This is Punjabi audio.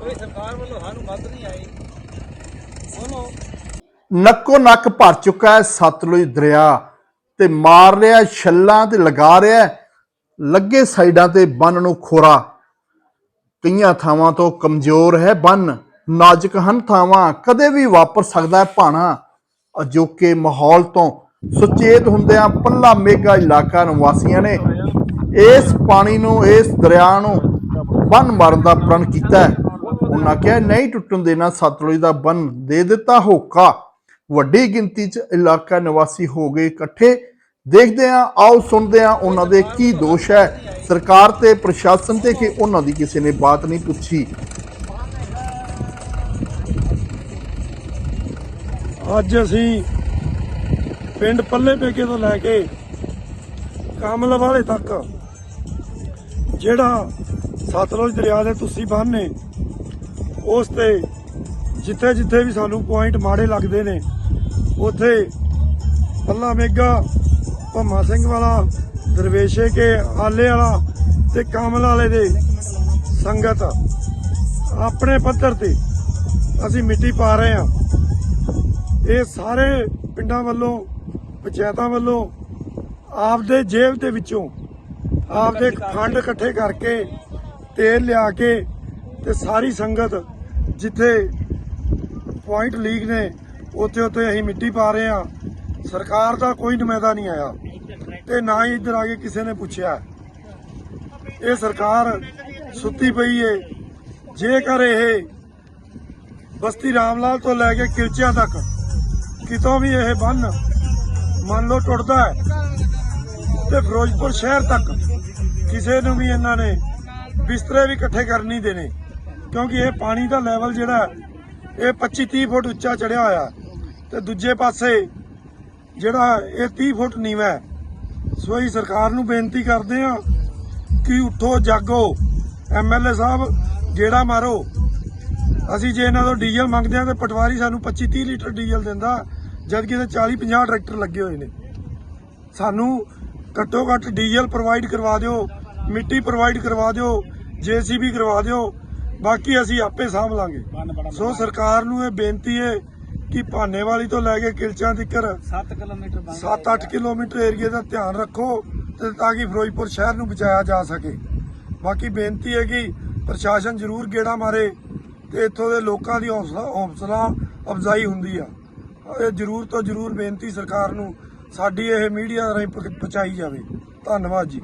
ਕੋਈ ਸਰਕਾਰ ਵੱਲੋਂ ਸਾਨੂੰ ਮਦਦ ਨਹੀਂ ਆਈ। ਉਹਨੂੰ ਨੱਕੋ ਨੱਕ ਭਰ ਚੁੱਕਾ ਹੈ ਸਤਲੁਜ ਦਰਿਆ ਤੇ ਮਾਰ ਰਿਹਾ ਛੱਲਾਂ ਤੇ ਲਗਾ ਰਿਹਾ ਲੱਗੇ ਸਾਈਡਾਂ ਤੇ ਬੰਨ ਨੂੰ ਖੋਰਾ। ਕਈਆਂ ਥਾਵਾਂ ਤੋਂ ਕਮਜ਼ੋਰ ਹੈ ਬੰਨ, ਨਾਜ਼ੁਕ ਹਨ ਥਾਵਾਂ, ਕਦੇ ਵੀ ਵਾਪਰ ਸਕਦਾ ਹੈ ਭਾਣਾ। ਅਜੋਕੇ ਮਾਹੌਲ ਤੋਂ ਸੁਚੇਤ ਹੁੰਦਿਆਂ ਪੱਲਾ ਮੇਗਾ ਇਲਾਕਾ ਨਿਵਾਸੀਆਂ ਨੇ ਇਸ ਪਾਣੀ ਨੂੰ, ਇਸ ਦਰਿਆ ਨੂੰ ਬੰਨ ਮਾਰਨ ਦਾ ਪ੍ਰਣ ਕੀਤਾ ਹੈ। ਉਹਨਾਂ ਕਿਹਾ, ਨਹੀਂ ਟੁੱਟਣ ਦੇਣਾ ਸਤਲੁਜ ਦਾ ਬੰਨ ਦੇ ਦਿੱਤਾ ਹੋਕਾ। ਵੱਡੀ ਗਿਣਤੀ 'ਚ ਇਲਾਕਾ ਨਿਵਾਸੀ ਹੋ ਗਏ ਇਕੱਠੇ। ਦੇਖਦੇ ਹਾਂ, ਆਓ ਸੁਣਦੇ ਹਾਂ ਉਹਨਾਂ ਦੇ ਕੀ ਦੋਸ਼ ਹੈ। ਸਰਕਾਰ ਤੇ ਪ੍ਰਸ਼ਾਸਨ ਤੇ ਕਿ ਉਹਨਾਂ ਦੀ ਕਿਸੇ ਨੇ ਬਾਤ ਨਹੀਂ ਪੁੱਛੀ। ਅੱਜ ਅਸੀਂ ਪਿੰਡ ਪੱਲੇ ਪੇਕੇ ਤੋਂ ਲੈ ਕੇ ਕਾਮਲ ਵਾਲੇ ਤੱਕ, ਜਿਹੜਾ ਸਤਲੁਜ ਦਰਿਆ ਦੇ ਤੁਸੀਂ ਬੰਨ੍ਹ ਉਸ ਤੇ ਜਿੱਥੇ ਜਿੱਥੇ ਵੀ ਸਾਨੂੰ ਪੁਆਇੰਟ ਮਾੜੇ ਲੱਗਦੇ ਨੇ, ਉੱਥੇ ਪੱਲਾ ਮੇਗਾ ਭੰਮਾ ਸਿੰਘ ਵਾਲਾ, ਦਰਵੇਸ਼ੇ ਕੇ, ਆਲੇ ਵਾਲਾ ਤੇ ਕਾਮਲ ਵਾਲੇ ਦੇ ਸੰਗਤ ਆਪਣੇ ਪੱਧਰ ਤੇ ਅਸੀਂ ਮਿੱਟੀ ਪਾ ਰਹੇ ਹਾਂ। ਇਹ ਸਾਰੇ ਪਿੰਡਾਂ ਵੱਲੋਂ, ਪੰਚਾਇਤਾਂ ਵੱਲੋਂ ਆਪਦੇ ਜੇਬ ਦੇ ਵਿੱਚੋਂ ਆਪਦੇ ਫੰਡ ਇਕੱਠੇ ਕਰਕੇ ਤੇਲ ਲਿਆ ਕੇ ਤੇ ਸਾਰੀ ਸੰਗਤ ਜਿੱਥੇ ਪੁਆਇੰਟ ਲੀਕ ਨੇ, ਉੱਥੇ ਉੱਥੇ ਅਸੀਂ ਮਿੱਟੀ ਪਾ ਰਹੇ ਹਾਂ। ਸਰਕਾਰ ਦਾ ਕੋਈ ਨੁਮਾਇੰਦਾ ਨਹੀਂ ਆਇਆ। ਤੇ ਨਾ ਹੀ ਇੱਧਰ ਆ ਕੇ ਕਿਸੇ ਨੇ ਪੁੱਛਿਆ। ਇਹ ਸਰਕਾਰ ਸੁੱਤੀ ਪਈ ਏ। ਜੇਕਰ ਇਹ ਬਸਤੀ ਰਾਮਲਾਲ ਤੋਂ ਲੈ ਕੇ ਕਿਲਚਿਆਂ ਤੱਕ ਕਿਤੋਂ ਵੀ ਇਹ ਬੰਨ ਮੰਨ ਲਓ ਟੁੱਟਦਾ ਹੈ, ਤੇ ਫਿਰੋਜ਼ਪੁਰ ਸ਼ਹਿਰ ਤੱਕ ਕਿਸੇ ਨੂੰ ਵੀ ਇਹਨਾਂ ਨੇ ਬਿਸਤਰੇ ਵੀ ਇਕੱਠੇ ਕਰ ਨਹੀਂ ਦੇਣੇ। ਕਿਉਂਕਿ ਇਹ ਪਾਣੀ ਦਾ ਲੈਵਲ ਜਿਹੜਾ ਇਹ 25 30 ਫੁੱਟ ਉੱਚਾ ਚੜਿਆ ਹੋਇਆ ਹੈ। ਤੇ ਦੂਜੇ ਪਾਸੇ ਜਿਹੜਾ ਇਹ 30 ਫੁੱਟ ਨੀਵਾਂ ਸੋ ਅਸੀਂ ਸਰਕਾਰ ਨੂੰ ਬੇਨਤੀ ਕਰਦੇ ਹਾਂ ਕਿ ਉੱਠੋ, ਜਾਗੋ। ਐਮਐਲਏ ਸਾਹਿਬ, ਗੇੜਾ ਮਾਰੋ। ਅਸੀਂ ਜੇ ਇਹਨਾਂ ਤੋਂ ਡੀਜ਼ਲ ਮੰਗਦੇ ਹਾਂ ਤੇ ਪਟਵਾਰੀ ਸਾਨੂੰ 25 30 ਲੀਟਰ ਡੀਜ਼ਲ ਦਿੰਦਾ, ਜਦ ਕਿ ਇਹਦੇ 40 50 ਟਰੈਕਟਰ ਲੱਗੇ ਹੋਏ ਨੇ। ਸਾਨੂੰ ਘੱਟੋ ਘੱਟ ਡੀਜ਼ਲ ਪ੍ਰੋਵਾਈਡ ਕਰਵਾ ਦਿਓ, ਮਿੱਟੀ ਪ੍ਰੋਵਾਈਡ ਕਰਵਾ ਦਿਓ ਜੀਸੀਬੀ ਕਰਵਾ ਦਿਓ। ਬਾਕੀ ਅਸੀਂ ਆਪੇ ਸਾਂਭ ਲਾਂਗੇ। ਸੋ ਸਰਕਾਰ ਨੂੰ ਇਹ ਬੇਨਤੀ ਹੈ ਕਿ ਭਾਨੇਵਾਲੀ ਤੋਂ ਲੈ ਕੇ ਕਿਲਚਾਂ ਤੱਕ 7 ਕਿਲੋਮੀਟਰ ਬੰਦ 7-8 ਕਿਲੋਮੀਟਰ ਏਰੀਏ ਦਾ ਧਿਆਨ ਰੱਖੋ ਤੇ ਤਾਂ ਕਿ ਫਿਰੋਜ਼ਪੁਰ ਸ਼ਹਿਰ ਨੂੰ ਬਚਾਇਆ ਜਾ ਸਕੇ। ਬਾਕੀ ਬੇਨਤੀ ਹੈ ਕਿ ਪ੍ਰਸ਼ਾਸਨ ਜ਼ਰੂਰ ਗੇੜਾ ਮਾਰੇ ਤੇ ਇੱਥੋਂ ਦੇ ਲੋਕਾਂ ਦੀ ਹੌਸਲਾ ਹੌਸਲਾ ਅਫਜ਼ਾਈ ਹੁੰਦੀ ਆ। ਇਹ ਜ਼ਰੂਰ ਤੋਂ ਜ਼ਰੂਰ ਬੇਨਤੀ ਸਰਕਾਰ ਨੂੰ ਸਾਡੀ ਇਹ ਮੀਡੀਆ ਰਾਹੀਂ ਪਹੁੰਚਾਈ ਜਾਵੇ। ਧੰਨਵਾਦ ਜੀ।